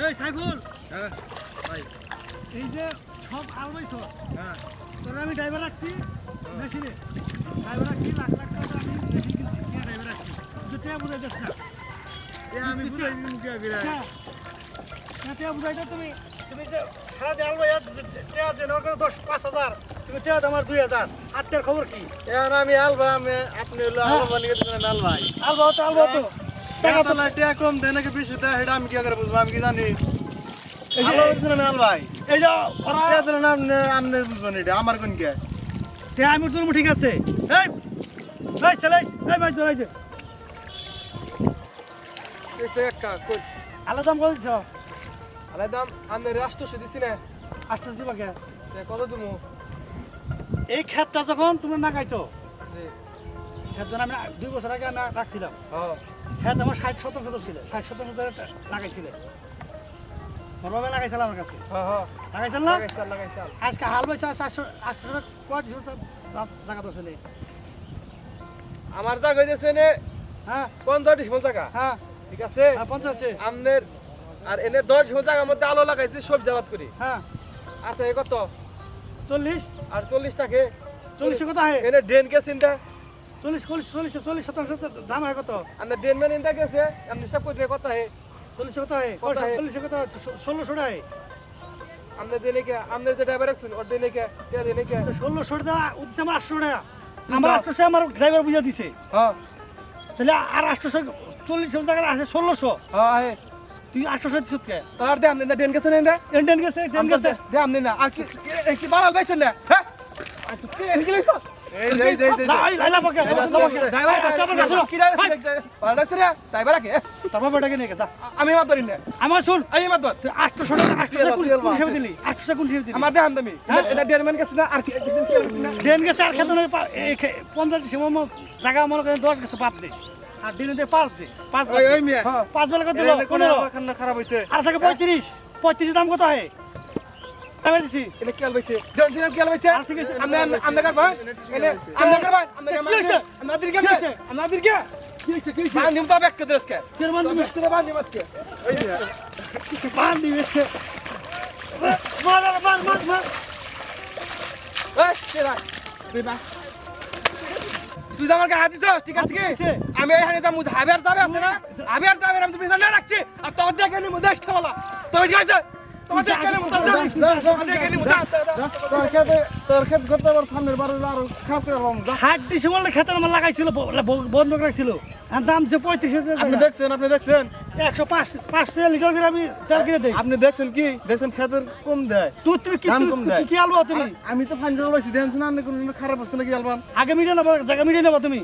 এই সাইফুল। হ্যাঁ। ভাই। এই যে সব আলবাইছ হ্যাঁ। তোরা আমি ড্রাইভার রাখছি। মেশিনে ড্রাইভার রাখছি লাখ লাখ টাকা আমি মেশিন কিনছি কিনে ড্রাইভার রাখছি? কিন্তু টেয়া বুঝাই যাস না। এ আমি বুঝাই কে বিরা টেয়া না টেয়া বুঝাই দাও তুমি। তুমি যে সারা দিয়ে আলবাই আর টেয়া যে নেওয়ার কথা দশ পাঁচ হাজার তুমি টেয়া আমার দুই হাজার। আটটার খবর কি? এখন আমি আলবা আমি আপনি হলো আলবা বানিয়ে দিবেন আল ভাই তো আলবাও তো টাকা তো তো কম দেয় নাকি বেশি দেয় সেটা আমি কি করে বুঝব আমি কি জানি? ভাই? এই যে ওরা দিলেন আপনি আপনি বুঝবেন এটা আমার কোন কে? আমি তোর ঠিক আছে। এই এই এই মাছ ধরাই যে। এসে একটা কই? আলাদা দাম কত আমি রাষ্ট্র দিছি না। দিবা কে? কত দিমু? এই ক্ষেতটা যখন তুমি না খাইছো জি। ক্ষেত আমি দুই বছর আগে আমি রাখছিলাম। হ্যাঁ ক্ষেত আমার ষাট শতাংশ ছিল। ষাট শতাংশ ধরে লাগাইছিলে। বড়ভাবে লাগাইছিল আমার কাছে। হ্যাঁ হ্যাঁ লাগাইছিল না? আজকে হাল বইছে চারশো আটশো কয় জায়গা আমার জায়গা হইতেছে নে হ্যাঁ। পঞ্চাশ ডিসিমল জায়গা। হ্যাঁ। ঠিক আছে? হ্যাঁ পঞ্চাশে আমনের আর এনে দশ ডিসিমল জায়গার মধ্যে আলো লাগাইছি সবজি আবাদ করি। হ্যাঁ। আচ্ছা এ কত? চল্লিশ। আর চল্লিশ থাকে চল্লিশে কত হয় এনে ড্রেন কে ইন্দা চল্লিশ চল্লিশ চল্লিশ চল্লিশ শতাংশ দাম হয় কত? ড্রেন ম্যান ইন্দা গেছে আপনি সব করে কত হয়? চল্লিশে কত হয়? চল্লিশে কত ষোলোশো টাকা আপনার দিনে কে আপনার যে ড্রাইভার রাখছেন ওর দিনে কে কে দিনে কে ষোলোশো টাকা উঠছে আমার আটশো টাকা। আমার আটশোশো আমার ড্রাইভার বুঝা দিছে। হ্যাঁ। তাহলে আর আটশোশো চল্লিশ টাকা আছে ষোলোশো। হ্যাঁ তুই আটশোশো দিচ্ছ কে? তার দে ড্রেন গেছে না গেছে টেন গেছে। দে আপনি না আর কি কি- বাড়াল পাইছেন না? হ্যাঁ? তুই কি এনে আমি মাত ধরি না আমার শুন আমি মাত ধর দিলি কোন দিলি আমার দেহান দামি হ্যাঁ? এটা গেছে না আর ডেন গেছে আর খেতে পঞ্চাশ জায়গা মনে করেন দশ গেছে পাঁচ দে আর দিনে পাঁচ দে পাঁচ বাদ হ্যাঁ। পাঁচ বেলা কত পনেরো খারাপ হইছে আর থাকে পঁয়ত্রিশ পঁয়ত্রিশের দাম কত হয় আমি দিছি। এটা কি আলবাইছে ড্রেন কি আলবাইছে আর ঠিক আছে। আমরা আমরা কার ভাই এনে আমরা কার ভাই আমরা? আমাদের কে? আমাদের কে কি হয়েছে? কি হয়েছে? বান দিম তো ব্যাক করে আজকে। কেন মান দিবে করে বান দিম আজকে বান দিবে মার মার মার মার মার। এই কেরা তুই তুই আমার গায়ে হাত ঠিক আছে কি? আমি এখানে তো হাবিয়ার যাবে আছে না? হাবিয়ার যাবে আমি তো পিছনে রাখছি। আর তোর নি মুজ দেখতে বলা। তোর কি আছে লাগাইছিল বন্ধ করে রাখছিল দাম সে পঁয়ত্রিশ আপনি দেখছেন আপনি দেখছেন? একশো পাঁচ পাঁচ লিটার করে আমি তেল কিনে দেই। আপনি দেখছেন কি? দেখছেন খেতের কম দেয়। তুই তুমি কি আলবা তুমি? আমি তো ফাইন করে খারাপ হচ্ছে নাকি আলবান? আগে মিডিয়া নেব জায়গা মিডিয়ে নেব তুমি।